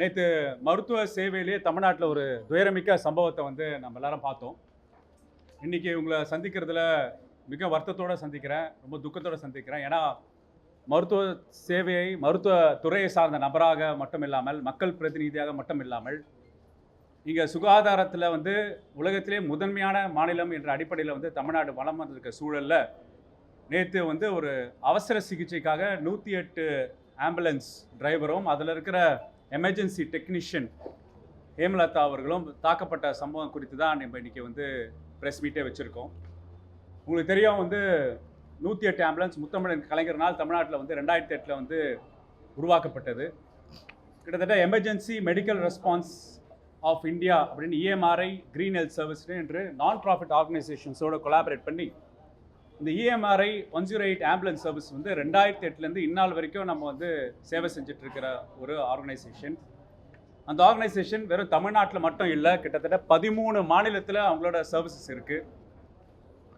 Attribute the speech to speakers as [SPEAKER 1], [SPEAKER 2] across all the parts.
[SPEAKER 1] நேற்று மருத்துவ சேவையிலேயே தமிழ்நாட்டில் ஒரு துயரமிக்க சம்பவத்தை வந்து நம்ம எல்லாரும் பார்த்தோம். இன்றைக்கி உங்களை சந்திக்கிறதுல மிக வருத்தத்தோடு சந்திக்கிறேன் ரொம்ப துக்கத்தோடு சந்திக்கிறேன். ஏன்னா மருத்துவ சேவையை மருத்துவ துறையை சார்ந்த நபராக மட்டும் இல்லாமல் மக்கள் பிரதிநிதியாக மட்டும் இல்லாமல் இங்கே சுகாதாரத்தில் வந்து உலகத்திலே முதன்மையான மாநிலம் என்ற அடிப்படையில் வந்து தமிழ்நாடு வளம் வந்திருக்க சூழலில் நேற்று வந்து ஒரு அவசர சிகிச்சைக்காக நூற்றி எட்டு ஆம்புலன்ஸ் டிரைவரும் அதில் இருக்கிற எமர்ஜென்சி டெக்னீஷியன் ஹேமலதா அவர்களும் தாக்கப்பட்ட சம்பவம் குறித்து தான் நம்ம இன்றைக்கி வந்து ப்ரெஸ் மீட்டே வச்சுருக்கோம். உங்களுக்கு தெரியும் வந்து நூற்றி எட்டு ஆம்புலன்ஸ் முத்தமிழன் கலைஞர்னால் தமிழ்நாட்டில் வந்து ரெண்டாயிரத்தி எட்டில் வந்து உருவாக்கப்பட்டது. கிட்டத்தட்ட emergency medical response of India அப்படின்னு இஎம்ஆர்ஐ க்ரீன் ஹெல்த் சர்வீஸ் என்று நான் ப்ராஃபிட் ஆர்கனைசேஷன்ஸோட கொலாபரேட் பண்ணி இந்த EMRI one zero eight ambulance service வந்து ரெண்டாயிரத்தி எட்டுலேருந்து இந்நாள் வரைக்கும் நம்ம வந்து சேவை செஞ்சுட்டு இருக்கிற ஒரு ஆர்கனைசேஷன் அந்த ஆர்கனைசேஷன் வெறும் தமிழ்நாட்டில் மட்டும் இல்லை கிட்டத்தட்ட பதிமூணு மாநிலத்தில் அவங்களோட சர்வீசஸ் இருக்குது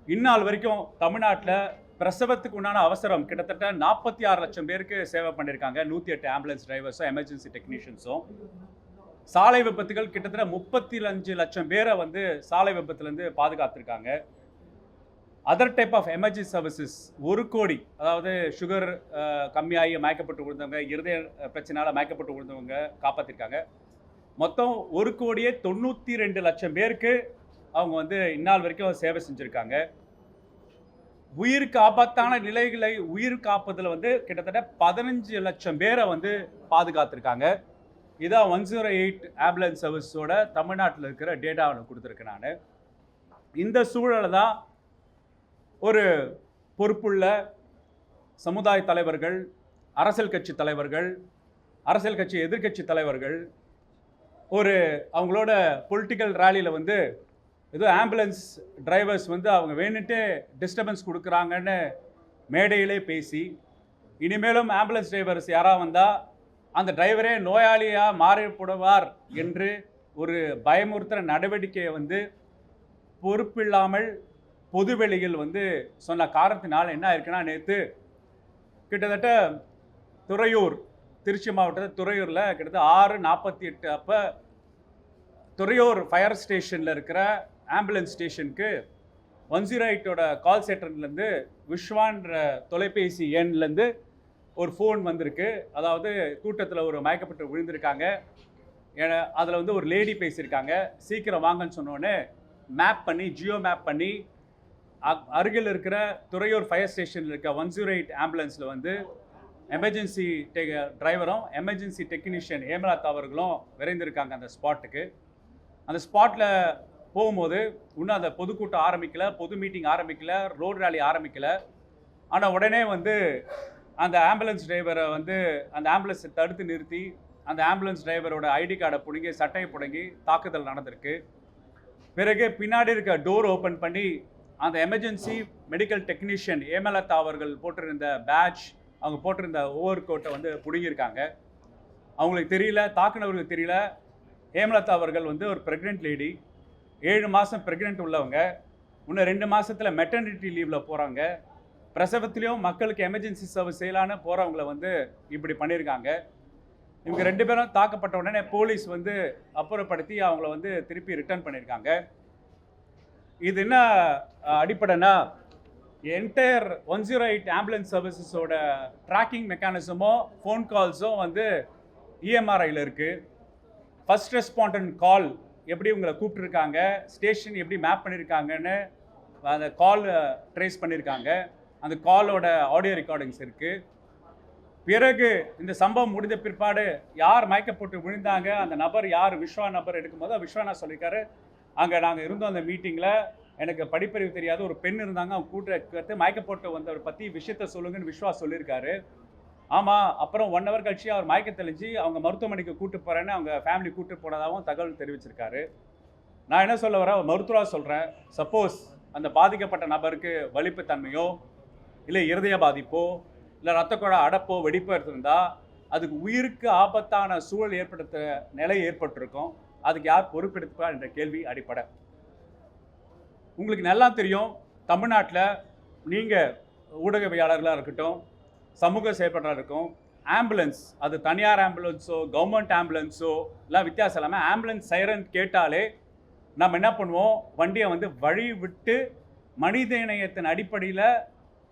[SPEAKER 1] இந்நாள் வரைக்கும் தமிழ்நாட்டில் பிரசவத்துக்கு உண்டான அவசரம் கிட்டத்தட்ட நாற்பத்தி ஆறு லட்சம் பேருக்கு சேவை பண்ணியிருக்காங்க நூற்றி எட்டு ஆம்புலன்ஸ் டிரைவர்ஸும் எமர்ஜென்சி டெக்னீஷியன்ஸும் சாலை விபத்துகள் கிட்டத்தட்ட முப்பத்தி அஞ்சு லட்சம் பேரை வந்து சாலை விபத்துலேருந்து பாதுகாத்திருக்காங்க. Other type of emergency services ஒரு கோடி அதாவது சுகர் கம்மியாகி மயக்கப்பட்டு விழுந்தவங்க இருதய பிரச்சனையால் மயக்கப்பட்டு விழுந்தவங்க காப்பாற்றிருக்காங்க மொத்தம் ஒரு கோடியே தொண்ணூற்றி ரெண்டு லட்சம் பேருக்கு அவங்க வந்து இந்நாள் வரைக்கும் சேவை செஞ்சுருக்காங்க. உயிருக்கு ஆபத்தான நிலைகளை உயிர் காப்பதில் வந்து கிட்டத்தட்ட பதினஞ்சு லட்சம் பேரை வந்து பாதுகாத்திருக்காங்க. இதான் ஒன் ஜீரோ எயிட் ஆம்புலன்ஸ் சர்வீஸோட தமிழ்நாட்டில் இருக்கிற டேட்டா ஒன்று கொடுத்துருக்கேன் நான். இந்த சூழலை தான் ஒரு பொறுப்புள்ள சமுதாய தலைவர்கள் அரசியல் கட்சி தலைவர்கள் அரசியல் கட்சி எதிர்க்கட்சி தலைவர்கள் ஒரு அவங்களோட பொலிட்டிக்கல் ரேலியில் வந்து ஏதோ ஆம்புலன்ஸ் டிரைவர்ஸ் வந்து அவங்க வேணுட்டு டிஸ்டர்பன்ஸ் கொடுக்குறாங்கன்னு மேடையிலே பேசி இனிமேலும் ஆம்புலன்ஸ் டிரைவர்ஸ் யாராக வந்தால் அந்த டிரைவரே நோயாளியாக மாறப்படுவார் என்று ஒரு பயமுறுத்துகிற நடவடிக்கையை வந்து பொறுப்பில்லாமல் பொதுவெளியில் வந்து சொன்ன காரணத்தினால் என்ன இருக்குன்னா நேற்று கிட்டத்தட்ட துறையூர் திருச்சி மாவட்டத்தில் துறையூரில் கிட்டத்தட்ட ஆறு நாற்பத்தி எட்டு அப்போ துறையூர் ஃபயர் ஸ்டேஷனில் இருக்கிற ஆம்புலன்ஸ் ஸ்டேஷனுக்கு ஒன் ஜீரோ எயிட்டோட கால் சென்டர்லேருந்து விஸ்வான்ற தொலைபேசி எண்லேருந்து ஒரு ஃபோன் வந்திருக்கு. அதாவது கூட்டத்தில் ஒரு மயக்கப்பட்டு விழுந்திருக்காங்க. அதில் வந்து ஒரு லேடி பேசியிருக்காங்க. சீக்கிரம் வாங்கன்னு சொன்னோன்னே மேப் பண்ணி ஜியோ மேப் பண்ணி அருகில் இருக்கிற துறையூர் ஃபயர் ஸ்டேஷனில் இருக்க ஒன் ஜீரோ எயிட் ஆம்புலன்ஸில் வந்து எமர்ஜென்சி டெ டிரைவரும் எமர்ஜென்சி டெக்னீஷியன் ஹேமலதா அவர்களும் விரைந்திருக்காங்க அந்த ஸ்பாட்டுக்கு அந்த ஸ்பாட்டில் போகும்போது இன்னும் அந்த பொதுக்கூட்டம் ஆரம்பிக்கல பொது மீட்டிங் ஆரம்பிக்கல ரோடு ரேலி ஆரம்பிக்கல. ஆனால் உடனே வந்து அந்த ஆம்புலன்ஸ் டிரைவரை வந்து அந்த ஆம்புலன்ஸை தடுத்து நிறுத்தி அந்த ஆம்புலன்ஸ் டிரைவரோட ஐடி கார்டை பிடுங்கி சட்டையை பிடுங்கி தாக்குதல் நடந்திருக்கு. பிறகு பின்னாடி இருக்க டோர் ஓப்பன் பண்ணி அந்த எமர்ஜென்சி மெடிக்கல் டெக்னீஷியன் ஏமலதா அவர்கள் போட்டிருந்த பேட்ச் அவங்க போட்டிருந்த ஓவர் கோட்டை வந்து பிடுங்கியிருக்காங்க. அவங்களுக்கு தெரியல தாக்குனவர்களுக்கு தெரியல. ஹேமலதா அவர்கள் வந்து ஒரு ப்ரெக்னென்ட் லேடி ஏழு மாதம் ப்ரெக்னென்ட் உள்ளவங்க. இன்னும் ரெண்டு மாதத்தில் மெட்டர்னிட்டி லீவில் போகிறாங்க பிரசவத்திலையும் மக்களுக்கு எமர்ஜென்சி சர்வீஸ் செய்யலான்னு போகிறவங்கள வந்து இப்படி பண்ணியிருக்காங்க. இவங்க ரெண்டு பேரும் தாக்கப்பட்ட உடனே போலீஸ் வந்து அப்புறப்படுத்தி அவங்கள வந்து திருப்பி ரிட்டர்ன் பண்ணியிருக்காங்க. இது என்ன அடிப்படைனா entire one zero eight ambulance சர்வீசஸோட tracking மெக்கானிசமோ ஃபோன் கால்ஸும் வந்து இஎம்ஆர்ஐயில் இருக்குது ஃபஸ்ட் ரெஸ்பாண்டன்ட் கால் எப்படி உங்களை கூப்பிட்டுருக்காங்க ஸ்டேஷன் எப்படி மேப் பண்ணியிருக்காங்கன்னு அந்த கால் ட்ரேஸ் பண்ணியிருக்காங்க அந்த காலோட ஆடியோ ரெக்கார்டிங்ஸ் இருக்குது பிறகு இந்த சம்பவம் முடிந்த பிற்பாடு யார் மயக்கப்பட்டு விழுந்தாங்க அந்த நபர் யார் விஸ்வா நபர் எடுக்கும்போது விஸ்வனா சொல்லியிருக்காரு. அங்கே நாங்கள் இருந்தோம் அந்த மீட்டிங்கில் எனக்கு படிப்பறிவு தெரியாத ஒரு பெண் இருந்தாங்க. அவங்க கூட்ட மயக்க போட்டு வந்தவர் பற்றி விஷயத்த சொல்லுங்கன்னு விஸ்வாஸ் சொல்லியிருக்காரு. ஆமாம் அப்புறம் ஒன் ஹவர் கழிச்சு அவர் மயக்க தெளிஞ்சு அவங்க மருத்துவமனைக்கு கூட்டு போகிறேன்னு அவங்க ஃபேமிலி கூட்டு போனதாகவும் தகவல் தெரிவிச்சிருக்காரு. நான் என்ன சொல்ல வரேன்? மருத்துவராக சொல்கிறேன் சப்போஸ் அந்த பாதிக்கப்பட்ட நபருக்கு வலிப்புத்தன்மையோ இல்லை இருதய பாதிப்போ இல்லை ரத்த குழா அடப்போ வெடிப்போ இருந்திருந்தா அதுக்கு உயிருக்கு ஆபத்தான சூழல் ஏற்படுத்த நிலை ஏற்பட்டிருக்கும். அதுக்கு யார் பொறுப்பெடுப்பா என்ற கேள்வி அடிப்படை. உங்களுக்கு நல்லா தெரியும் தமிழ்நாட்டில் நீங்கள் ஊடகவியாளர்களாக இருக்கட்டும் சமூக செயல்பாட்டாளராக இருக்கும் ஆம்புலன்ஸ் அது தனியார் ஆம்புலன்ஸோ கவர்மெண்ட் ஆம்புலன்ஸோ எல்லாம் வித்தியாசம் இல்லாமல் ஆம்புலன்ஸ் சைரன் கேட்டாலே நம்ம என்ன பண்ணுவோம்? வண்டியை வந்து வழி விட்டு மனிதநேயத்தின் அடிப்படையில்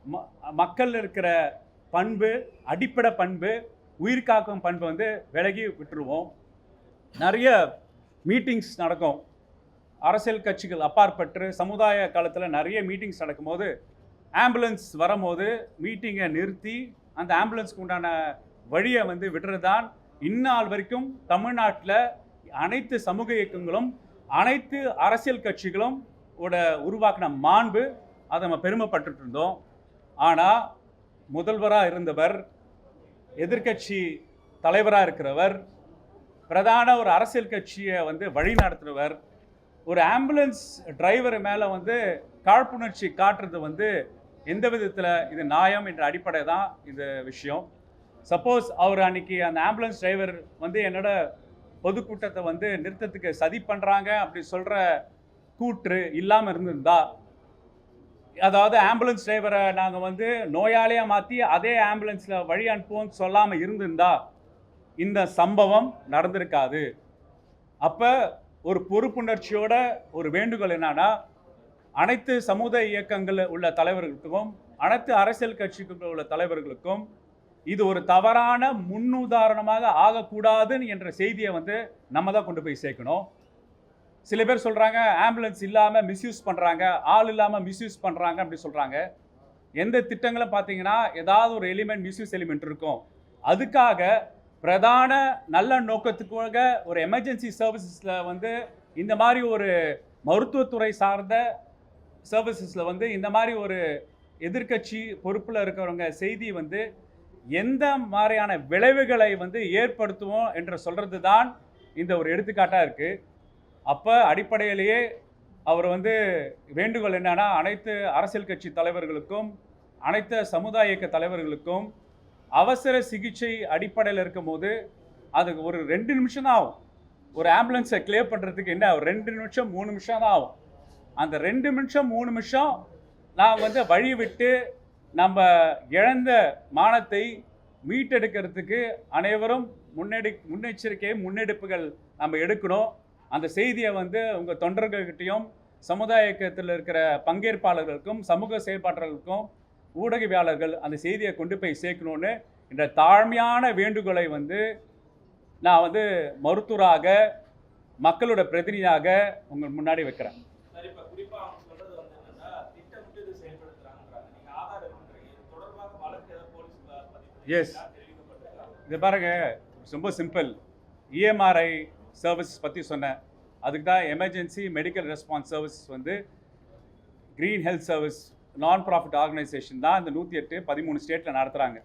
[SPEAKER 1] ம மக்கள் இருக்கிற பண்பு அடிப்படை பண்பு உயிர் காக்கும் பண்பு வந்து விலகி விட்டுருவோம். நிறைய மீட்டிங்ஸ் நடக்கும். அரசியல் கட்சிகள் அப்பாற்பட்டு சமுதாய காலத்தில் நிறைய மீட்டிங்ஸ் நடக்கும்போது ஆம்புலன்ஸ் வரும்போது மீட்டிங்கை நிறுத்தி அந்த ஆம்புலன்ஸ்க்கு உண்டான வழியை வந்து விடுறது தான் இந்நாள் வரைக்கும் தமிழ்நாட்டில் அனைத்து சமூக இயக்கங்களும் அனைத்து அரசியல் கட்சிகளும் ஓட உருவாக்கின மாண்பு அதை நம்ம பெருமைப்பட்டுட்டு இருந்தோம். ஆனால் முதல்வராக இருந்தவர் எதிர்க்கட்சி தலைவராக இருக்கிறவர் பிரதான ஒரு அரசியல் கட்சியை வந்து வழி நடத்துகிறவர் ஒரு ஆம்புலன்ஸ் டிரைவர் மேலே வந்து காழ்ப்புணர்ச்சி காட்டுறது வந்து எந்த விதத்தில் இது நியாயம் என்ற அடிப்படை தான் இந்த விஷயம். சப்போஸ் அவர் அன்னைக்கு அந்த ஆம்புலன்ஸ் டிரைவர் வந்து என்னோட பொதுக்கூட்டத்தை வந்து நிறுத்தத்துக்கு சதி பண்ணுறாங்க அப்படி சொல்கிற கூற்று இல்லாமல் இருந்திருந்தா அதாவது ஆம்புலன்ஸ் டிரைவரை நாங்கள் வந்து நோயாளியாக மாற்றி அதே ஆம்புலன்ஸில் வழி அனுப்புவோம்னு சொல்லாமல் இருந்திருந்தா இந்த சம்பவம் நடந்திருக்காது. அப்போ ஒரு பொறுப்புணர்ச்சியோட ஒரு வேண்டுகோள் என்னன்னா அனைத்து சமுதாய இயக்கங்கள் உள்ள தலைவர்களுக்கும் அனைத்து அரசியல் கட்சிகள் உள்ள தலைவர்களுக்கும் இது ஒரு தவறான முன்னுதாரணமாக ஆகக்கூடாதுன்னு என்ற செய்தியை வந்து நம்ம தான் கொண்டு போய் சேர்க்கணும். சில பேர் சொல்கிறாங்க ஆம்புலன்ஸ் இல்லாமல் மிஸ்யூஸ் பண்ணுறாங்க ஆள் இல்லாமல் மிஸ்யூஸ் பண்ணுறாங்க அப்படி சொல்கிறாங்க எந்த திட்டங்களும் பார்த்தீங்கன்னா ஏதாவது ஒரு எலிமெண்ட் மிஸ்யூஸ் எலிமெண்ட் இருக்கும். அதுக்காக பிரதான நல்ல நோக்கத்துக்காக ஒரு எமர்ஜென்சி சர்வீசஸில் வந்து இந்த மாதிரி ஒரு மருத்துவத்துறை சார்ந்த சர்வீசஸில் வந்து இந்த மாதிரி ஒரு எதிர்க்கட்சி பொறுப்பில் இருக்கிறவங்க செய்தி வந்து எந்த மாதிரியான விளைவுகளை வந்து ஏற்படுத்துவோம் என்று சொல்கிறது தான் இந்த ஒரு எடுத்துக்காட்டாக இருக்குது அப்போ அடிப்படையிலேயே அவர் வந்து வேண்டுகோள் என்னென்னா அனைத்து அரசியல் கட்சி தலைவர்களுக்கும் அனைத்து சமுதாய இயக்க தலைவர்களுக்கும் அவசர சிகிச்சை அடிப்படையில் இருக்கும் போது அதுக்கு ஒரு ரெண்டு நிமிஷம் தான் ஆகும். ஒரு ஆம்புலன்ஸை கிளியர் பண்ணுறதுக்கு என்ன ரெண்டு நிமிஷம் மூணு நிமிஷம் தான் ஆகும். அந்த ரெண்டு நிமிஷம் மூணு நிமிஷம் நான் வந்து வழி விட்டு நம்ம இழந்த மானத்தை மீட்டெடுக்கிறதுக்கு அனைவரும் முன்னெடு முன்னெச்சரிக்கை முன்னெடுப்புகள் நம்ம எடுக்கணும். அந்த செய்தியை வந்து உங்கள் தொண்டர்கள்கிட்டையும் சமுதாயத்தில் இருக்கிற பங்கேற்பாளர்களுக்கும் சமூக செயல்பாட்டாளர்களுக்கும் ஊடகவியாளர்கள் அந்த செய்தியை கொண்டு போய் சேர்க்கணும்னு என்ற தாழ்மையான வேண்டுகோளை வந்து நான் வந்து மருத்துவராக மக்களோட பிரதிநிதியாக உங்கள் முன்னாடி வைக்கிறேன்.
[SPEAKER 2] திட்டமிட்டு
[SPEAKER 1] இது பாருங்க ரொம்ப சிம்பிள் இஎம்ஆர்ஐ சர்வீஸ் பற்றி சொன்னேன். அதுக்கு தான் எமர்ஜென்சி மெடிக்கல் ரெஸ்பான்ஸ் சர்வீஸ் வந்து green health service non profit organisation தான் இந்த நூற்றி எட்டு பதிமூணு ஸ்டேட்டில் நடத்துகிறாங்க